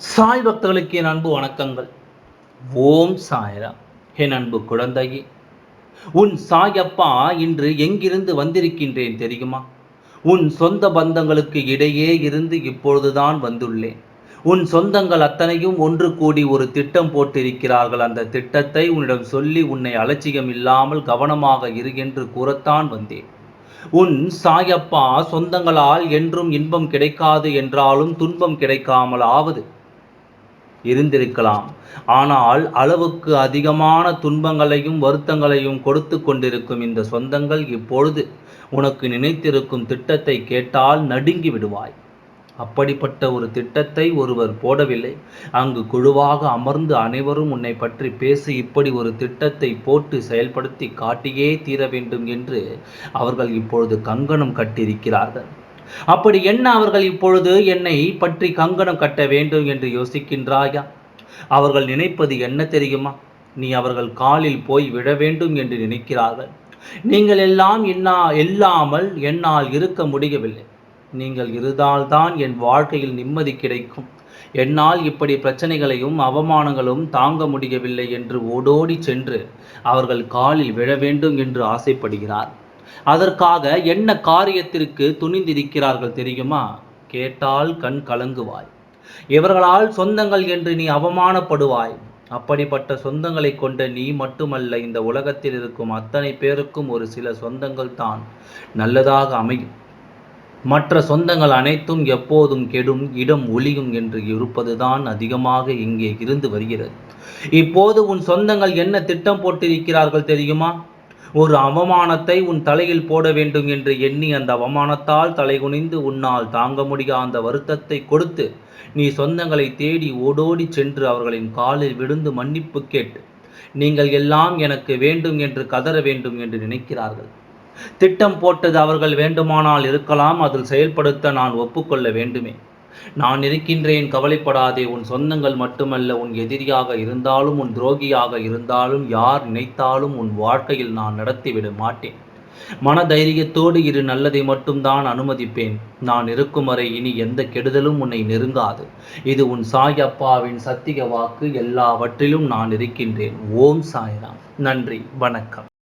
சாய் பக்தர்களுக்கு என் அன்பு வணக்கங்கள். ஓம் சாயரா என் அன்பு குழந்தையே உன் சாயப்பா இன்று எங்கிருந்து வந்திருக்கின்றேன் தெரியுமா? உன் சொந்த பந்தங்களுக்கு இடையே இருந்து இப்பொழுதுதான் வந்துள்ளேன். உன் சொந்தங்கள் அத்தனையும் ஒன்று கூடி ஒரு திட்டம் போட்டிருக்கிறார்கள். அந்த திட்டத்தை உன்னிடம் சொல்லி உன்னை அலட்சியம் இல்லாமல் கவனமாக இரு என்று கூறத்தான் வந்தேன். உன் சாயப்பா சொந்தங்களால் என்றும் இன்பம் கிடைக்காது என்றாலும் துன்பம் கிடைக்காமல் ஆவது இருந்திருக்கலாம். ஆனால் அளவுக்கு அதிகமான துன்பங்களையும் வருத்தங்களையும் கொடுத்து கொண்டிருக்கும் இந்த சொந்தங்கள் இப்பொழுது உனக்கு நினைத்திருக்கும் திட்டத்தை கேட்டால் நடுங்கி விடுவாய். அப்படிப்பட்ட ஒரு திட்டத்தை ஒருவர் போடவில்லை. அங்கு குழுவாக அமர்ந்து அனைவரும் உன்னை பற்றி பேசி இப்படி ஒரு திட்டத்தை போட்டு செயல்படுத்தி காட்டியே தீர வேண்டும் என்று அவர்கள் இப்பொழுது கங்கணம் கட்டியிருக்கிறார்கள். அப்படி என்ன அவர்கள் இப்பொழுது என்னை பற்றி கங்கணம் கட்ட வேண்டும் என்று யோசிக்கின்றாயா? அவர்கள் நினைப்பது என்ன தெரியுமா? நீ அவர்கள் காலில் போய் விழ வேண்டும் என்று நினைக்கிறார்கள். நீங்கள் எல்லாம் இன்னா இல்லாமல் என்னால் இருக்க முடியவில்லை. நீங்கள் இருந்தால்தான் என் வாழ்க்கையில் நிம்மதி கிடைக்கும். என்னால் இப்படி பிரச்சனைகளையும் அவமானங்களும் தாங்க முடியவில்லை என்று ஓடோடி சென்று அவர்கள் காலில் விழ வேண்டும் என்று ஆசைப்படுகிறார். அதற்காக என்ன காரியத்திற்கு துணிந்திருக்கிறார்கள் தெரியுமா? கேட்டால் கண் கலங்குவாய். இவர்களால் சொந்தங்கள் என்று நீ அவமானப்படுவாய். அப்படிப்பட்ட சொந்தங்களை கொண்ட நீ மட்டுமல்ல இந்த உலகத்தில் இருக்கும் அத்தனை பேருக்கும் ஒரு சில சொந்தங்கள் தான் நல்லதாக அமையும். மற்ற சொந்தங்கள் அனைத்தும் எப்போதும் கெடும் இடம் ஒளியும் என்று இருப்பதுதான் அதிகமாக இங்கே இருந்து வருகிறது. இப்போது உன் சொந்தங்கள் என்ன திட்டம் போட்டிருக்கிறார்கள் தெரியுமா? ஒரு அவமானத்தை உன் தலையில் போட வேண்டும் என்று எண்ணி அந்த அவமானத்தால் தலைகுனிந்து உன்னால் தாங்க முடியாத அந்த வருத்தத்தை கொடுத்து நீ சொந்தங்களை தேடி ஓடோடி சென்று அவர்களின் காலில் விழுந்து மன்னிப்பு கேட்டு நீங்கள் எல்லாம் எனக்கு வேண்டும் என்று கதற வேண்டும் என்று நினைக்கிறார்கள். திட்டம் போட்டது அவர்கள் வேண்டுமானால் இருக்கலாம் அதில் செயல்படுத்த நான் ஒப்புக்கொள்ள வேண்டுமே. நான் இருக்கின்றேன் கவலைப்படாதே உன் சொந்தங்கள் மட்டுமல்ல உன் எதிரியாக இருந்தாலும் உன் துரோகியாக இருந்தாலும் யார் நினைத்தாலும் உன் வாழ்க்கையில் நான் நடத்திவிட மாட்டேன். மன தைரியத்தோடு இரு நல்லதை மட்டும்தான் அனுமதிப்பேன். நான் இருக்கும் வரை இனி எந்த கெடுதலும் உன்னை நெருங்காது. இது உன் சாய் அப்பாவின் சத்திய வாக்கு எல்லாவற்றிலும் நான் இருக்கின்றேன். ஓம் சாய்ராம். நன்றி வணக்கம்.